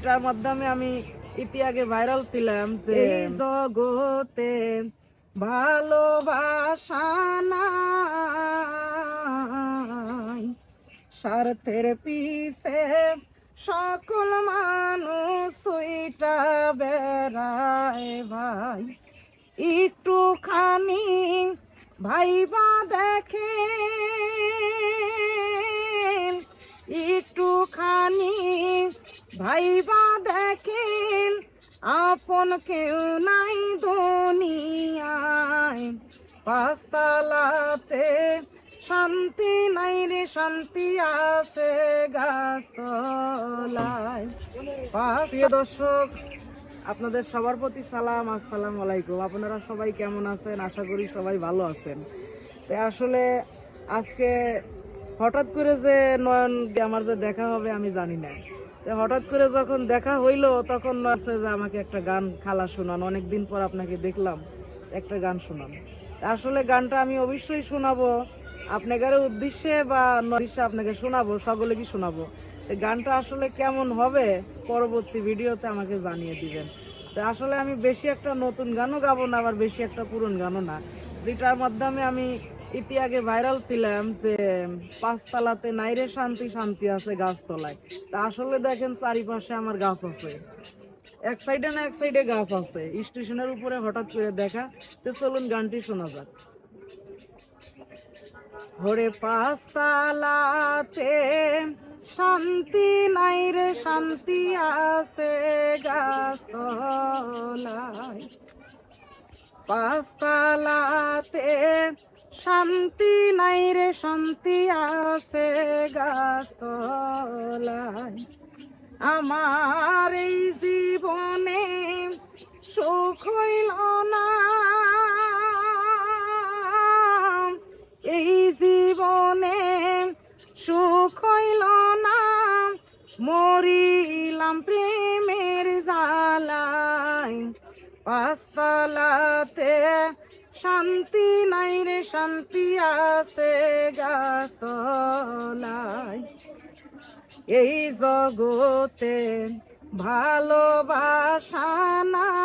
এটার মাধ্যমে আমি ইতিহাসে ভাইরাল ছিলাম যে জগতে ভালোবাসা নাই। স্বার্থের পিছে সকল মানুষ সুইটা বেড়ায় ভাই। একটুখানি ভাইবা দেখে ভাইবা দেখেন আপন কেউ নাই দুনিয়ায়। পাঁচতলাতে শান্তি নাই রে, শান্তি আছে গাছতলায়। প্রিয় দর্শক, আপনাদের সবার প্রতি সালাম, আসসালাম আলাইকুম। আপনারা সবাই কেমন আছেন? আশা করি সবাই ভালো আছেন। তো আসলে আজকে হঠাৎ করে যে নয়ন আমার যে দেখা হবে আমি জানি না। হঠাৎ করে যখন দেখা হইল, তখন আছে যে আমাকে একটা গান খালা শোনান। অনেকদিন পর আপনাকে দেখলাম, একটা গান শোনান। আসলে গানটা আমি অবশ্যই শোনাবো। আপনাদের উদ্দেশ্যে বা উদ্দেশ্যে আপনাকে শোনাবো, সকলে কি শোনাবো? গানটা আসলে কেমন হবে, পরবর্তী ভিডিওতে আমাকে জানিয়ে দিবেন। তো আসলে আমি বেশি একটা নতুন গানও গাবো না, আবার বেশি একটা পুরন গানও না। যেটার মাধ্যমে আমি ইতিহাসে ভাইরাল ছিলাম যে পাঁচতলাতে নাইরে শান্তি শান্তি আছে গাছতলায়। তা আসলে দেখেন চারিপাশে আমার গাছ আছে। এক সাইডে না এক সাইডে গাছ আছে। স্টেশনের উপরে হঠাৎ করে দেখা, তো চলুন গানটি শোনা যাক। হরে পাঁচতালাতে শান্তি নাই রে শান্তি আছে গাছতলায়। পাঁচতালাতে শান্তি নাই রে, শান্তি আছে গাছতলায়। আমার এই জীবনে সুখ হইল না। এই জীবনে সুখ হইল না। মরিলাম প্রেমের জালায় পাঁচতলাতে শান্তি নাই রে, শান্তি আছে গাছতলায়। এই জগতে ভালোবাসা নাই।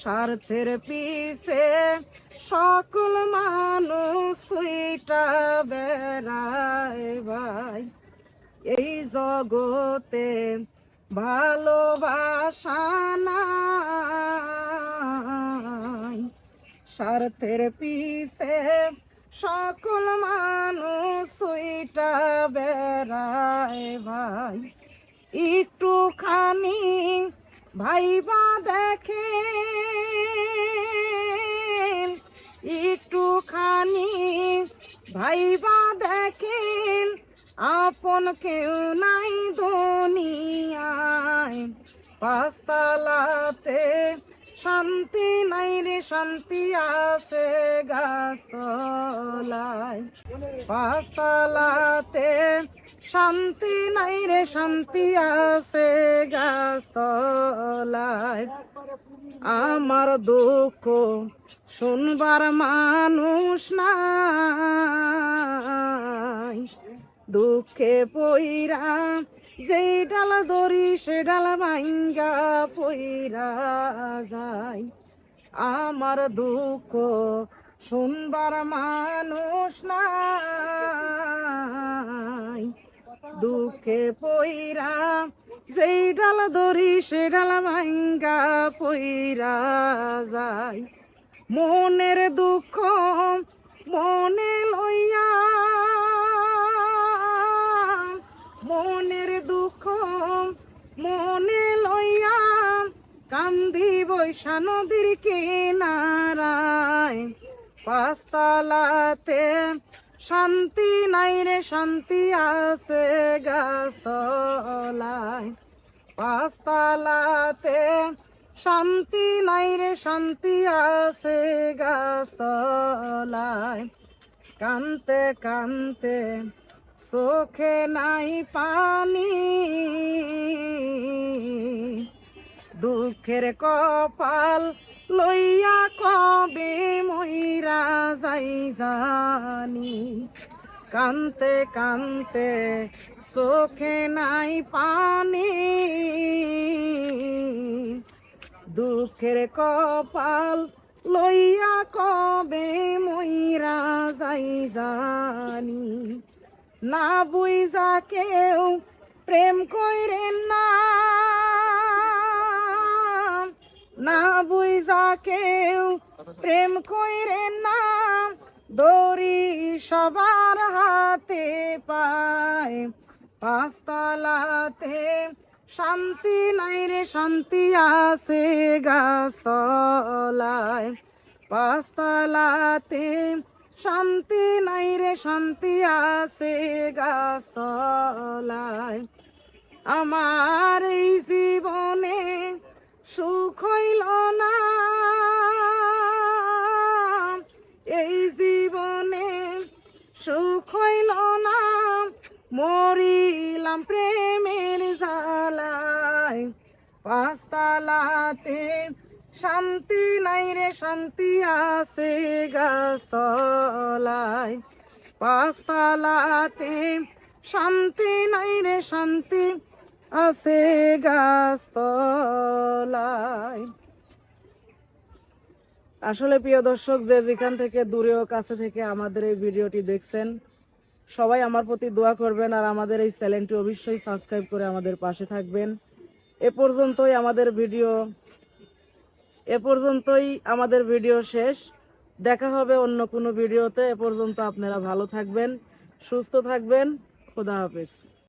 স্বার্থের পিছে সকল মানুষ সুইটা বেড়ায় ভাই। এই জগতে ভালোবাসা নাই। স্বার্থের পিছে সকল মানুষ সুইটা বেড়ায় ভাই। একটুখানি ভাইবা দেখে, একটুখানি ভাইবা দেখেন আপন কেউ নাই দুনিয়ায়। পাঁচতলাতে শান্তি নাই রে, শান্তি আছে গাছতলায়। শান্তি নাই রে, শান্তি আছে গাছতলায়। আমার দুঃখ শুনবার মানুষ নাই। দুঃখে পইরা যেই ডাল দড়ি সে ডাল ভাঙ্গা পইরা যায়। আমার দুঃখ শুনবার মানুষ নাই। দুঃখে পইরা যেই ডাল দড়ি সে ডাল ভাঙ্গা পইরা যায়। মনের দুঃখ মনে লইয়া বৈশা নদীর কিনারায় পাঁচতলাতে শান্তি নাই রে, শান্তি আছে গাছতলায়। পাঁচতলাতে শান্তি নাই রে, শান্তি আছে গাছতলায়। কানতে কানতে চোখে নাই পানি। দুঃখের কপাল লইয়া কবে মইরা যাই জানি। কানতে কানতে চোখে নাই পানি। দুঃখের কপাল লইয়া কবে মইরা যাই জানি। না বুইজা কেউ প্রেম কইরেন না। না বুইজা কেউ, প্রেম কইরেন না, দড়ি সবার হাতে পায়। পাঁচতলাতে শান্তি নাই রে, শান্তি আছে গাছতলায়। পাঁচতলাতে শান্তি নাই রে, শান্তি আছে গাছতলায়। আমার এই জীবনে সুখ হইল না। এই জীবনে সুখ হইল না। মরিলাম প্রেমের জ্বালায়। পাঁচতলাতে শান্তি নাই রে, শান্তি আছে গাছতলায়। পাঁচতলাতে শান্তি নাই রে, শান্তি আছে গাছতলায়। আসলে প্রিয় দর্শক, যে যেখান থেকে দূরে ও কাছে থেকে আমাদের এই ভিডিওটি দেখছেন, সবাই আমার প্রতি দোয়া করবেন আর আমাদের এই চ্যানেলটি অবশ্যই সাবস্ক্রাইব করে আমাদের পাশে থাকবেন। এ পর্যন্তই আমাদের ভিডিও, এ পর্যন্তই আমাদের ভিডিও শেষ। দেখা হবে অন্য কোনো ভিডিওতে। এ পর্যন্ত আপনারা ভালো থাকবেন, সুস্থ থাকবেন। খোদা হাফেজ।